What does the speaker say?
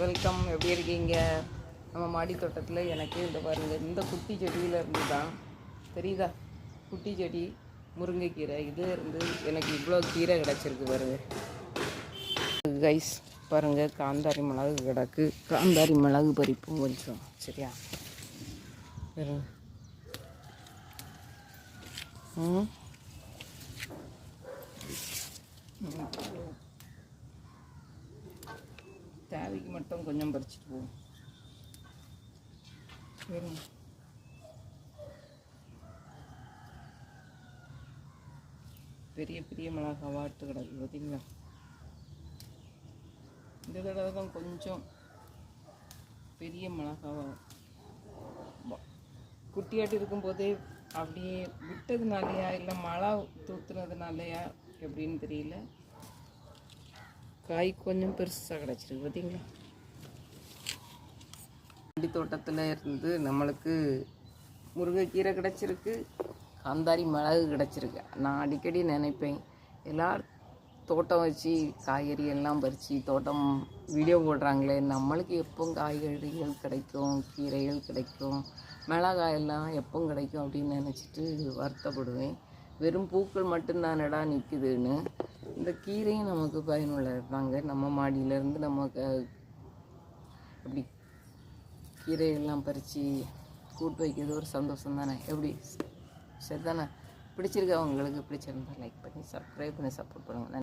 Welcome எப்படி இருக்கீங்க? நம்ம மாடி தோட்டத்தில் எனக்கு இந்த பாருங்கள் இந்த குட்டி செடியில் இருந்து தான் தெரியுதா? குட்டி செடி முருங்கைக்கீரை இது இருந்து எனக்கு இவ்வளோ கீரை கிடச்சிருக்கு பாருங்க. கைஸ் பாருங்கள் காந்தாரி மிளகு கிடக்கு. காந்தாரி மிளகு பறிப்பும் கொஞ்சம் சரியா? ம். தேவைக்கு மட்டும் கொஞ்சம் பறிச்சுட்டு போவோம் சரி பெரிய பெரிய மிளகா வாட்டு கிடக்கு பார்த்தீங்களா? இந்த தடவை தான் கொஞ்சம் பெரிய மிளகாவாக குட்டியாட்டு இருக்கும்போதே அப்படியே விட்டதுனாலையா இல்லை மழை தூத்துனதுனாலையா எப்படின்னு தெரியல. காய் கொஞ்சம் பெருசாக கிடச்சிருக்கு பார்த்தீங்களா வண்டி தோட்டத்தில் இருந்து நம்மளுக்கு முருங்கைக்கீரை கிடச்சிருக்கு காந்தாரி மிளகு கிடச்சிருக்கு. நான் அடிக்கடி நினைப்பேன் எல்லார் தோட்டம் வச்சு காய்கறி எல்லாம் பறித்து தோட்டம் வீடியோ போடுறாங்களே நம்மளுக்கு எப்போ காய்கறிகள் கிடைக்கும் கீரைகள் கிடைக்கும் மிளகாயெல்லாம் எப்போ கிடைக்கும் அப்படின்னு நினச்சிட்டு வருத்தப்படுவேன். வெறும் பூக்கள் மட்டும்தானடா நிற்குதுன்னு இந்த கீரையும் நமக்கு பயனுள்ளது தாங்க நம்ம மாடியிலேருந்து நம்ம அப்படி கீரையெல்லாம் பறித்து கூட்டு வைக்கிறது ஒரு சந்தோஷம் தானே. எப்படி? சரி தானே? பிடிச்சிருக்க அவங்களுக்கு பிடிச்சிருந்தா லைக் பண்ணி சப்ஸ்கிரைப் பண்ணி சப்போர்ட் பண்ணுங்கள்